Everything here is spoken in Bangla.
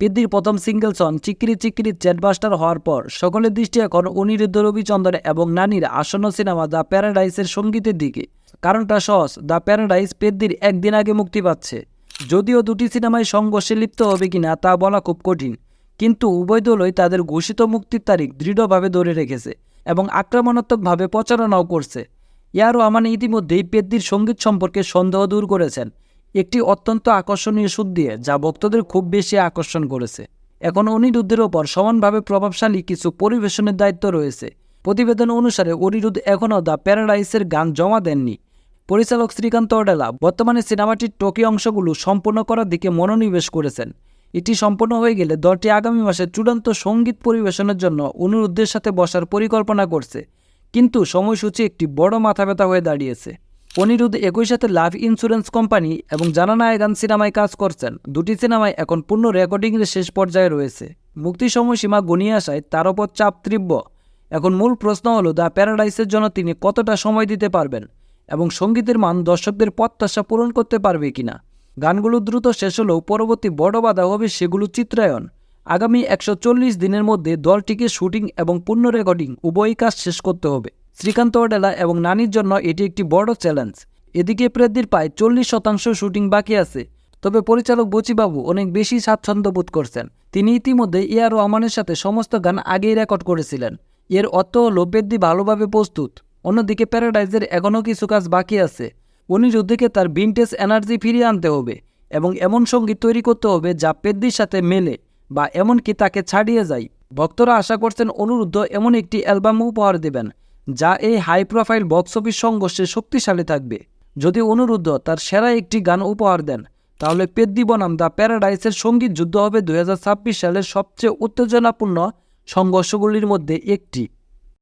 পেদ্দির প্রথম সিঙ্গেল সন চিকিরি চিকিরি চ্যাটবাস্টার হওয়ার পর সকলের দৃষ্টি এখন অনিরুদ্ধ রবিচন্দ্র এবং নানির আসন্ন সিনেমা দ্য প্যারাডাইসের সঙ্গীতের দিকে। কারণটা সহজ, দ্য প্যারাডাইস পেদ্দির একদিন আগে মুক্তি পাচ্ছে। যদিও দুটি সিনেমায় সংঘর্ষে লিপ্ত হবে কিনা তা বলা খুব কঠিন। কিন্তু উভয় দলই তাদের ঘোষিত মুক্তির তারিখ দৃঢ়ভাবে ধরে রেখেছে এবং আক্রমণাত্মকভাবে প্রচারণাও করছে। ইয়ারও আমান ইতিমধ্যেই পেদ্দির সংগীত সম্পর্কে সন্দেহ দূর করেছেন। একটি অত্যন্ত আকর্ষণীয় সুদ দিয়ে, যা ভক্তদের খুব বেশি আকর্ষণ করেছে। এখন অনিরুদ্ধের ওপর সমানভাবে প্রভাবশালী কিছু পরিবেশনের দায়িত্ব রয়েছে। প্রতিবেদন অনুসারে অনিরুদ্ধ এখনও দ্য প্যারাডাইসের গান জমা দেননি। পরিচালক শ্রীকান্ত অডেলা বর্তমানে সিনেমাটির টকি অংশগুলো সম্পূর্ণ করার দিকে মনোনিবেশ করেছেন। এটি সম্পন্ন হয়ে গেলে দলটি আগামী মাসে চূড়ান্ত সংগীত পরিবেশনের জন্য অনুরুদ্ধের সাথে বসার পরিকল্পনা করছে। কিন্তু সময়সূচি একটি বড় মাথা ব্যথা হয়ে দাঁড়িয়েছে। অনিরুদ্ধ একই সাথে লাভ ইন্স্যুরেন্স কোম্পানি এবং জানানায় গান সিনেমায় কাজ করছেন। দুটি সিনেমায় এখন পূর্ণ রেকর্ডিংয়ের শেষ পর্যায়ে রয়েছে। মুক্তি সময়সীমা গনিয়ে আসায় তার ওপর চাপ তীব্র। এখন মূল প্রশ্ন হলো, দ্য প্যারাডাইসের জন্য তিনি কতটা সময় দিতে পারবেন? এবং সঙ্গীতের মান দর্শকদের প্রত্যাশা পূরণ করতে পারবে কিনা? গানগুলো দ্রুত শেষ হলেও পরবর্তী বড় বাধা হবে সেগুলো চিত্রায়ন। আগামী একশো চল্লিশ দিনের মধ্যে দলটিকে শুটিং এবং পূর্ণ রেকর্ডিং, উভয়ই কাজ শেষ করতে হবে। শ্রীকান্ত ওডেলা এবং নানির জন্য এটি একটি বড় চ্যালেঞ্জ এদিকে প্রেদ্দির প্রায় চল্লিশ শতাংশ শুটিং বাকি আছে, তবে পরিচালক বচিবাবু অনেক বেশি স্বাচ্ছন্দ্য বোধ করছেন। তিনি ইতিমধ্যে এয়ার রহমানের সাথে সমস্ত গান আগেই রেকর্ড করেছিলেন। এর অর্থ হল পেদ্দি ভালোভাবে প্রস্তুত। অন্যদিকে প্যারাডাইজের এখনও কিছু কাজ বাকি আছে। অনিরুদ্ধকে তার ভিনটেজ এনার্জি ফিরিয়ে আনতে হবে এবং এমন সংগীত তৈরি করতে হবে যা পেদ্দির সাথে মেলে বা এমনকি তাকে ছাড়িয়ে যায়। ভক্তরা আশা করছেন অনুরুদ্ধ এমন একটি অ্যালবাম উপহার দেবেন। যা এই হাই প্রোফাইল বক্স অফিস সংঘর্ষে শক্তিশালী থাকবে। যদি অনুরুদ্ধ তার সেরা একটি গান উপহার দেন, তাহলে পেদ্দি বনাম দ্য প্যারাডাইসের সংগীত যুদ্ধ হবে দু হাজার ছাব্বিশ সালের সবচেয়ে উত্তেজনাপূর্ণ সংঘর্ষগুলির মধ্যে একটি।